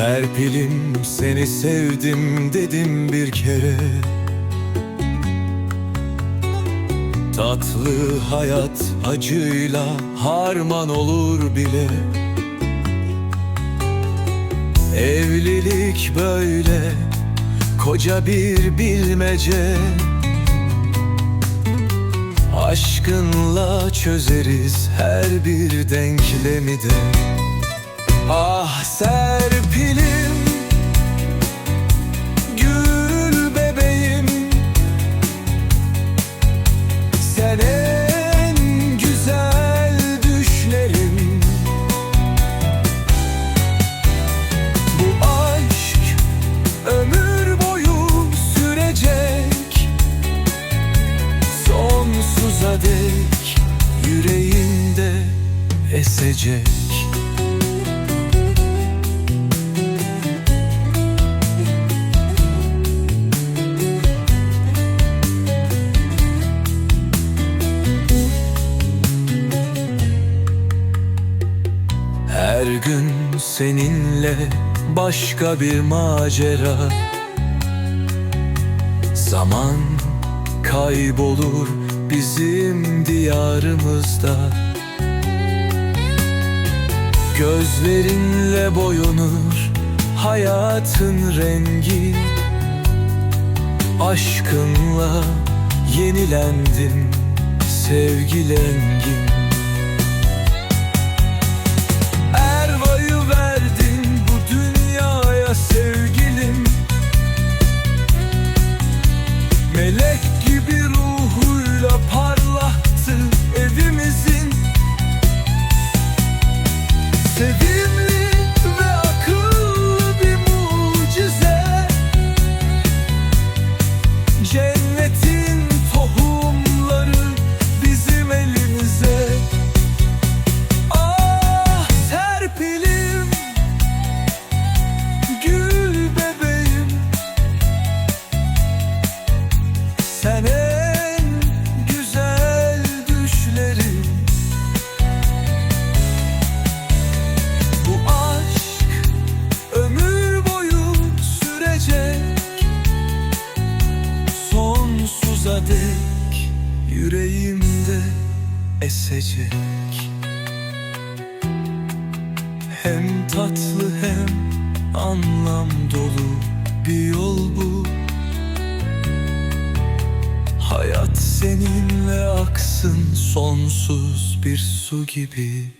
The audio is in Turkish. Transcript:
Serpilim seni sevdim dedim bir kere. Tatlı hayat acıyla harman olur bile. Evlilik böyle koca bir bilmece. Aşkınla çözeriz her bir denklemi de Ah Serpilim Gül bebeğim. Sen en güzel düşlerim. Bu aşk ömür boyu sürecek. Sonsuza dek yüreğimde esecek Her gün seninle başka bir macera. Zaman kaybolur bizim diyarımızda. Gözlerinle boyunur hayatın rengi. Aşkınla yenilendim sevgili yüreğimde esecek. Hem tatlı hem anlam dolu bir yol bu. Hayat seninle aksın sonsuz bir su gibi